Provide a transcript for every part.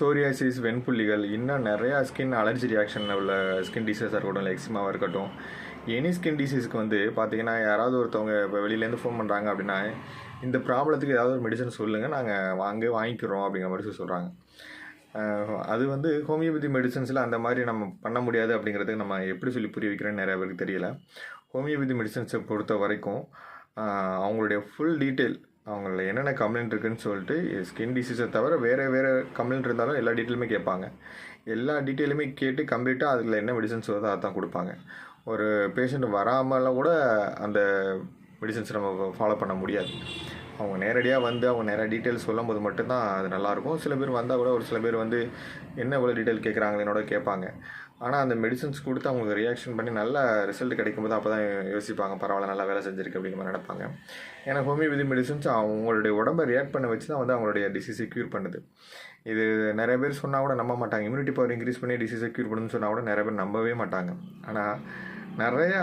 Psoriasis வெண்புள்ளிகள் இன்னும் நிறையா ஸ்கின் அலர்ஜி ரியாக்ஷன் உள்ள ஸ்கின் டிசீஸாக இருக்கட்டும் இல்லை எக்ஸிமாவாக இருக்கட்டும். எனி ஸ்கின் டிசீஸ்க்கு வந்து பார்த்தீங்கன்னா யாராவது ஒருத்தவங்க இப்போ வெளியிலேருந்து ஃபோன் பண்ணுறாங்க அப்படின்னா இந்த ப்ராப்ளத்துக்கு ஏதாவது ஒரு மெடிசன் சொல்லுங்கள் நாங்கள் வாங்க வாங்கிக்கிறோம் அப்படிங்கிற மாதிரி சொல்லி சொல்கிறாங்க அது வந்து ஹோமியோபதி மெடிசன்ஸில் அந்த மாதிரி நம்ம பண்ண முடியாது அப்படிங்கிறதுக்கு நம்ம எப்படி சொல்லி புரிய வைக்கிறேன்னு நிறைய பேருக்கு தெரியல. ஹோமியோபதி மெடிசன்ஸை பொறுத்த வரைக்கும் அவங்களுடைய ஃபுல் டீட்டெயில் அவங்கள என்னென்ன கம்ப்ளைண்ட் இருக்குன்னு சொல்லிட்டு ஸ்கின் டிசீஸை தவிர வேறு வேறு கம்ப்ளைண்ட் இருந்தாலும் எல்லா டீட்டெயிலுமே கேட்பாங்க. எல்லா டீட்டெயிலுமே கேட்டு கம்ப்ளீட்டாக அதில் என்ன மெடிசன்ஸ் வருதோ அதான் கொடுப்பாங்க. ஒரு பேஷண்ட் வராமலாம் கூட அந்த மெடிசன்ஸ் நம்ம ஃபாலோ பண்ண முடியாது. அவங்க நேரடியாக வந்து அவங்க நிறைய டீட்டெயில்ஸ் சொல்லும் போது மட்டும்தான் அது நல்லாயிருக்கும். சில பேர் வந்தால் கூட ஒரு சில பேர் வந்து என்ன இவ்வளோ டீட்டெயில் கேட்குறாங்களேனோட கேட்பாங்க. ஆனால் அந்த மெடிசன்ஸ் கொடுத்து அவங்களுக்கு ரியாக்ஷன் பண்ணி நல்ல ரிசல்ட் கிடைக்கும்போது அப்போ தான் யோசிப்பாங்க பரவாயில்ல நல்லா வேலை செஞ்சிருக்கு அப்படிங்கிற மாதிரி நினைப்பாங்க. ஏன்னா ஹோமியோபதி மெடிசன்ஸ் அவங்களுடைய உடம்பை ரியாக்ட் பண்ண வச்சு தான் வந்து அவங்களுடைய டிசீஸை க்யூர் பண்ணுது. இது நிறைய பேர் சொன்னால் கூட நம்ப மாட்டாங்க. இம்யூனிட்டி பவர் இன்க்ரீஸ் பண்ணி டிசீஸை க்யூர் பண்ணுன்னு சொன்னால் கூட நிறைய பேர் நம்பவே மாட்டாங்க. ஆனால் நிறையா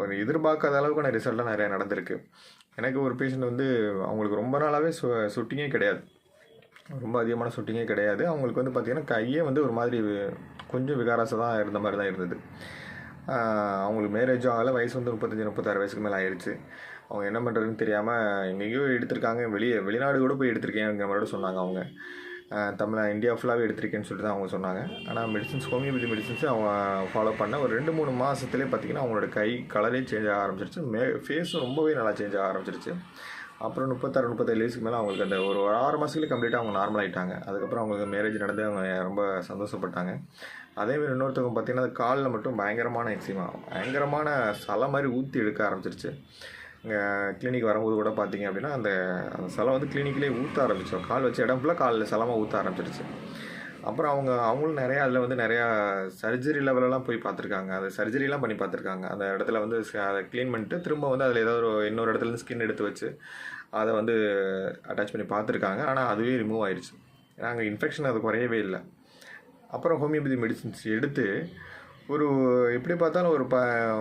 ஒரு எதிர்பார்க்காத அளவுக்கான ரிசல்ட்லாம் நிறையா நடந்திருக்கு. எனக்கு ஒரு பேஷண்ட் வந்து அவங்களுக்கு ரொம்ப நாளாகவே சு சுட்டிங்கே கிடையாது. ரொம்ப அதிகமான சுட்டிங்கே கிடையாது. அவங்களுக்கு வந்து பார்த்திங்கன்னா கையே வந்து ஒரு மாதிரி கொஞ்சம் விகாராசம் தான் இருந்த மாதிரி தான் இருந்தது. அவங்களுக்கு மேரேஜும் ஆகலை. வயசு வந்து முப்பத்தஞ்சு முப்பத்தாறு வயசுக்கு மேலே ஆயிடுச்சு அவங்க என்ன பண்ணுறதுன்னு தெரியாமல் எங்கேயோ எடுத்திருக்காங்க. வெளியே வெளிநாடு கூட போய் எடுத்திருக்கேங்கிற மாதிரி சொன்னாங்க அவங்க. தமிழ் இந்தியா ஃபுல்லாகவே எடுத்திருக்கேன்னு சொல்லிட்டு தான் அவங்க சொன்னாங்க. ஆனால் மெடிசின்ஸ் ஹோமியோபதி மெடிசின்ஸ் அவங்க ஃபாலோ பண்ண ஒரு ரெண்டு மூணு மாதத்துலேயே பார்த்திங்கன்னா அவங்களோட கை கலரே சேஞ்ச் ஆக ஆரம்பிச்சிருச்சு. மே ஃபேஸும் ரொம்பவே நல்லா சேஞ்ச் ஆக ஆரம்பிச்சிருச்சு. அப்புறம் முப்பத்தாறு முப்பத்தேழு வயசுக்கு மேலே அவங்களுக்கு அந்த ஒரு ஆறு மாதத்துலேயே கம்ப்ளீட்டாக அவங்க நார்மல் ஆகிட்டாங்க அதுக்கப்புறம் அவங்களுக்கு மேரேஜ் நடந்து அவங்க ரொம்ப சந்தோஷப்பட்டாங்க. அதேமாதிரி இன்னொருத்தவங்க பார்த்தீங்கன்னா அது காலில் மட்டும் பயங்கரமான எக்ஸிமா பயங்கரமான சலை மாதிரி ஊற்றி எடுக்க ஆரம்பிச்சிருச்சு. கிளினிக் வரும்போது கூட பார்த்தீங்க அப்படின்னா அந்த அந்த சலை வந்து கிளினிக்லேயே ஊற்ற ஆரம்பித்தோம் கால் வச்சு இடம் ஃபுல்லாக காலில் சலமாக ஊற்ற ஆரம்பிச்சிருச்சு. அப்புறம் அவங்க அவங்களும் நிறையா அதில் வந்து நிறையா சர்ஜரி லெவலெல்லாம் போய் பார்த்துருக்காங்க. அது சர்ஜரிலாம் பண்ணி பார்த்துருக்காங்க. அந்த இடத்துல வந்து ச- அதை க்ளீன் பண்ணிட்டு திரும்ப வந்து அதில் ஏதோ ஒரு இன்னொரு இடத்துல ஸ்கின் எடுத்து வச்சு அதை வந்து அட்டாச் பண்ணி பார்த்துருக்காங்க. ஆனால் அதுவே ரிமூவ் ஆயிடுச்சு நாங்கள் இன்ஃபெக்ஷன் அது குறையவே இல்லை. அப்புறம் ஹோமியோபதி மெடிசின்ஸ் எடுத்து ஒரு எப்படி பார்த்தாலும் ஒரு ப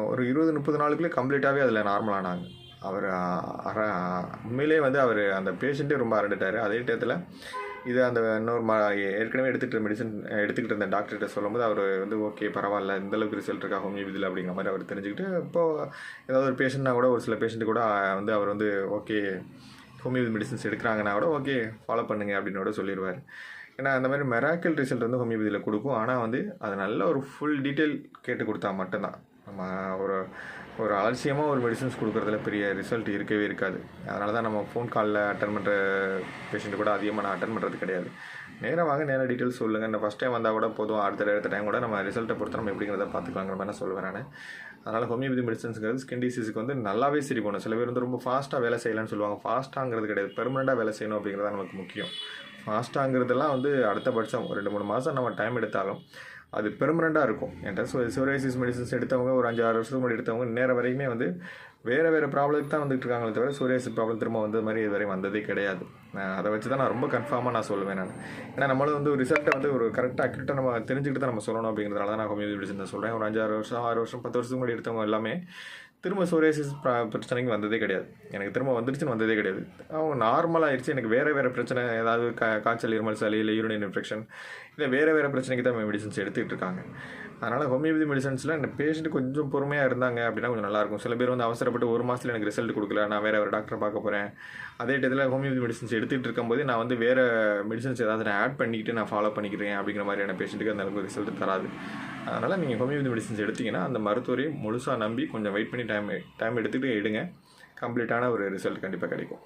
ஒரு இருபது முப்பது நாளுக்குள்ளே கம்ப்ளீட்டாகவே அதில் நார்மலானாங்க அவர் அற உண்மையிலே வந்து அவர் அந்த பேஷண்ட்டே ரொம்ப அரண்டுட்டார். அதே டயத்தில் இது அந்த இன்னொரு ம ஏற்கனவே எடுத்துக்கிட்ட மெடிசன் எடுத்துக்கிட்டு இருந்த டாக்டர்கிட்ட சொல்லும்போது அவர் வந்து ஓகே பரவாயில்ல. இந்த அளவுக்கு ரிசல்ட் இருக்கா? ஹோமியோபதியில் அப்படிங்கிற மாதிரி அவர் தெரிஞ்சுக்கிட்டு இப்போது ஏதாவது ஒரு பேஷண்ட்னா கூட ஒரு சில பேஷண்ட்டு கூட வந்து அவர் வந்து ஓகே ஹோமியோபதி மெடிசன்ஸ் எடுக்கிறாங்கன்னா கூட ஓகே ஃபாலோ பண்ணுங்க அப்படின்னு கூட சொல்லிடுவார் ஏன்னா அந்த மாதிரி மெராக்கல் ரிசல்ட் வந்து ஹோமியோபதியில் கொடுக்கும். ஆனால் வந்து அது நல்ல ஒரு ஃபுல் டீட்டெயில் கேட்டு கொடுத்தா மட்டும்தான். நம்ம ஒரு ஒரு அலட்சியமாக ஒரு மெடிசன்ஸ் கொடுக்குறதுல பெரிய ரிசல்ட் இருக்கவே இருக்காது. அதனால தான் நம்ம ஃபோன் காலில் அட்டன் பண்ணுற பேஷண்ட்டு கூட அதிகமாக நான் அட்டன் பண்ணுறது கிடையாது. நேராக வாங்க நேராக டீட்டெயில்ஸ் சொல்லுங்கள் இந்த ஃபஸ்ட் டைம் வந்தால் கூட போதும். அடுத்த அடுத்த டைம் கூட நம்ம ரிசல்ட்டை பொறுத்து நம்ம எப்படிங்கிறத பார்த்துக்கலாங்கிற மாதிரி நான் சொல்லுவேன் நான். அதனால் ஹோமியோபதி மெடிசன்ஸுங்கிறது ஸ்கின் டிசீஸுக்கு வந்து நல்லாவே சரி போகணும் சில பேர் வந்து ரொம்ப ஃபாஸ்ட்டாக வேலை செய்யலாம்னு சொல்லுவாங்க. ஃபாஸ்ட்டாங்கிறது கிடையாது. பெர்மனெண்ட்டாக வேலை செய்யணும் அப்படிங்கிறது நமக்கு முக்கியம். ஃபாஸ்ட்டாங்கிறதெல்லாம் வந்து அடுத்தபட்சம் ஒரு ரெண்டு மூணு மாதம் நம்ம டைம் எடுத்தாலும் அது பெர்மனெண்ட்டாக இருக்கும். என்கிட்ட சோ சோரியாசிஸ் மெடிசன்ஸ் எடுத்தவங்க ஒரு அஞ்சு ஆறு வருஷத்துக்கு முன்னாடி எடுத்தவங்க நேரம் வரைக்குமே வந்து வேறு வேறு ப்ராப்ளத்துக்கு தான் வந்துட்டு இருக்காங்களே தவிர சோரியாசிஸ் ப்ராப்ளம் திரும்ப வந்தது மாதிரி இது வரையும் வந்ததே கிடையாது. நான் அதை வச்சு தான் நான் ரொம்ப கன்ஃபார்மாக நான் சொல்லுவேன் நான். ஏன்னா நம்மளும் வந்து ரிசல்ட்டை வந்து ஒரு கரெக்டாக அக்யூரட்டாக நம்ம தெரிஞ்சுக்கிட்டு தான் நம்ம சொல்லணும் அப்படிங்கிறதுனால தான் நான் ஹோமியோபதி மெடிசன் சொல்கிறேன் ஒரு அஞ்சாறு வருஷம் ஆறு வருஷம் பத்து வருஷத்துக்கு முன்னாடி எடுத்தவங்க எல்லாமே திரும்ப சோரியாசிஸ் பிரச்சனைக்கு வந்ததே கிடையாது. எனக்கு திரும்ப வந்துருச்சுன்னு வந்ததே கிடையாது. அவங்க நார்மலாகிடுச்சு எனக்கு வேறு வேறு பிரச்சனை ஏதாவது கா காய்ச்சல் இருமல் சளி இல்லை யூரின் இன்ஃபெக்ஷன் இல்லை வேறு வேறு பிரச்சனைக்கு தான் மெடிசன்ஸ் எடுத்துகிட்டு இருக்காங்க. அதனால் ஹோமியோபதி மெடிசன்ஸில் இந்த பேஷண்ட் கொஞ்சம் பொறுமையாக இருந்தாங்க அப்படின்னா கொஞ்சம் நல்லாயிருக்கும் சில பேர் வந்து அவசரப்பட்டு ஒரு மாதத்தில் எனக்கு ரிசல்ட் கொடுக்கல நான் வேறு வேறு டாக்டரை பார்க்க போகிறேன் அதே டயத்தில் ஹோமியோபதி மெடிசன்ஸ் எடுத்துகிட்டு இருக்கும்போது நான் வந்து வேறு மெடிசன்ஸ் ஏதாவது நான் ஆட் பண்ணிக்கிட்டு நான் ஃபாலோ பண்ணிக்கிறேன் அப்படிங்கிற மாதிரியான பேஷண்ட்டுக்கு அந்த அளவுக்கு ரிசல்ட் தராது. அதனால் நீங்கள் ஹோமியோபதி மெடிசன்ஸ் எடுத்தீங்கன்னா அந்த மருத்துவரையும் முழுசாக நம்பி கொஞ்சம் வெயிட் பண்ணி டைம் டைம் எடுத்துகிட்டு எடுங்க. கம்ப்ளீட்டான ஒரு ரிசல்ட் கண்டிப்பாக கிடைக்கும்.